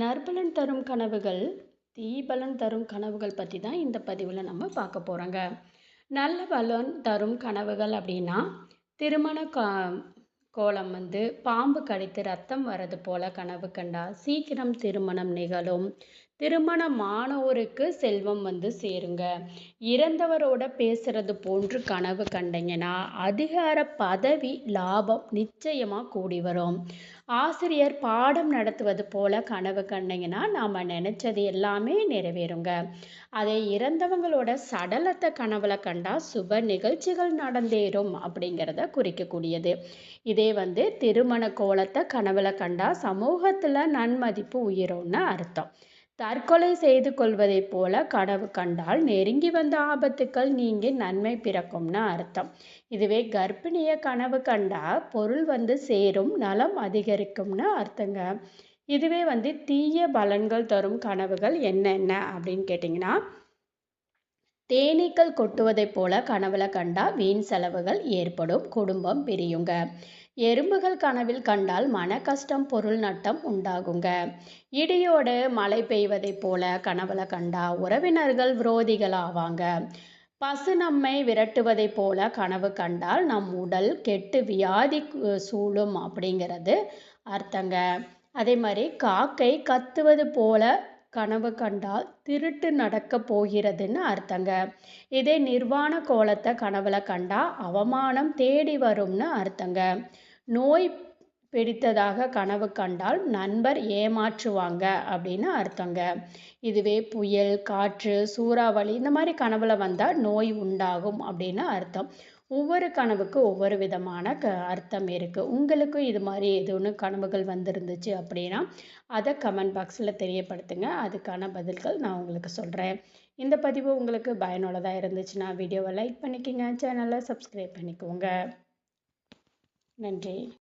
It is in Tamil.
நற்பலன் தரும் கனவுகள் தீபலன் தரும் கனவுகள் பற்றி தான் இந்த பதிவில் நம்ம பார்க்க போகிறோங்க நல்ல பலன் தரும் கனவுகள் அப்படின்னா திருமண கா கோலம் வந்து பாம்பு கடித்து ரத்தம் வர்றது போல கனவு கண்டா சீக்கிரம் திருமணம் நிகழும். திருமணமானோருக்கு செல்வம் வந்து சேருங்க. இறந்தவரோட பேசுறது போன்று கனவு கண்டீங்கன்னா அதிகார பதவி லாபம் நிச்சயமாக கூடி வரும். ஆசிரியர் பாடம் நடத்துவது போல கனவு கண்டீங்கன்னா நாம் நினச்சது எல்லாமே நிறைவேறுங்க. அதை இறந்தவங்களோட சடலத்தை கனவுல கண்டா சுப நிகழ்ச்சிகள் நடந்தேறும் அப்படிங்கிறத குறிக்கக்கூடியது. இதே வந்து திருமண கோலத்தை கனவுல கண்டா சமூகத்தில் நன்மதிப்பு உயரும்னு அர்த்தம். தற்கொலை செய்து கொள்வதைப் போல கனவு கண்டால் நெருங்கி வந்த ஆபத்துக்கள் நீங்கி நன்மை பிறக்கும்னு அர்த்தம். இதுவே கர்ப்பிணிய கனவு கண்டா பொருள் வந்து சேரும் நலம் அதிகரிக்கும்னு அர்த்தங்க. இதுவே வந்து தீய பலன்கள் தரும் கனவுகள் என்னென்ன அப்படின்னு கேட்டிங்கன்னா தேனீக்கள் கொட்டுவதைப் போல கனவுல கண்டா வீண் செலவுகள் ஏற்படும். குடும்பம் பிரியுங்க. எறும்புகள் கனவில் கண்டால் மன கஷ்டம் பொருள் நட்டம் உண்டாகுங்க. இடியோடு மழை பெய்வதைப் போல கனவுல கண்டா உறவினர்கள் விரோதிகள் ஆவாங்க. பசு நம்மை விரட்டுவதைப் போல கனவு கண்டால் நம் உடல் கெட்டு வியாதி சூழும் அப்படிங்கிறது அர்த்தங்க. அதே மாதிரி காக்கை கத்துவது போல கனவு கண்டால் திருட்டு நடக்க போகிறதுன்னு அர்த்தங்க. இதே நிர்வாண கோலத்தை கனவுல கண்டா அவமானம் தேடி வரும்னு அர்த்தங்க. நோய் பிடித்ததாக கனவு கண்டால் நண்பர் ஏமாற்றுவாங்க அப்படின்னு அர்த்தங்க. இதுவே புயல் காற்று சூறாவளி இந்த மாதிரி கனவுல வந்தால் நோய் உண்டாகும் அப்படின்னு அர்த்தம். ஒவ்வொரு கனவுக்கு ஒவ்வொரு விதமான க அர்த்தம் இருக்குது உங்களுக்கும் இது மாதிரி எதுவும் கனவுகள் வந்திருந்துச்சு அப்படின்னா அதை கமெண்ட் பாக்ஸில் தெரியப்படுத்துங்க. அதுக்கான பதில்கள் நான் உங்களுக்கு சொல்கிறேன் இந்த பதிவு உங்களுக்கு பயனுள்ளதாக இருந்துச்சுன்னா வீடியோவை லைக் பண்ணிக்கோங்க. சேனலை சப்ஸ்கிரைப் பண்ணிக்கோங்க. நன்றி.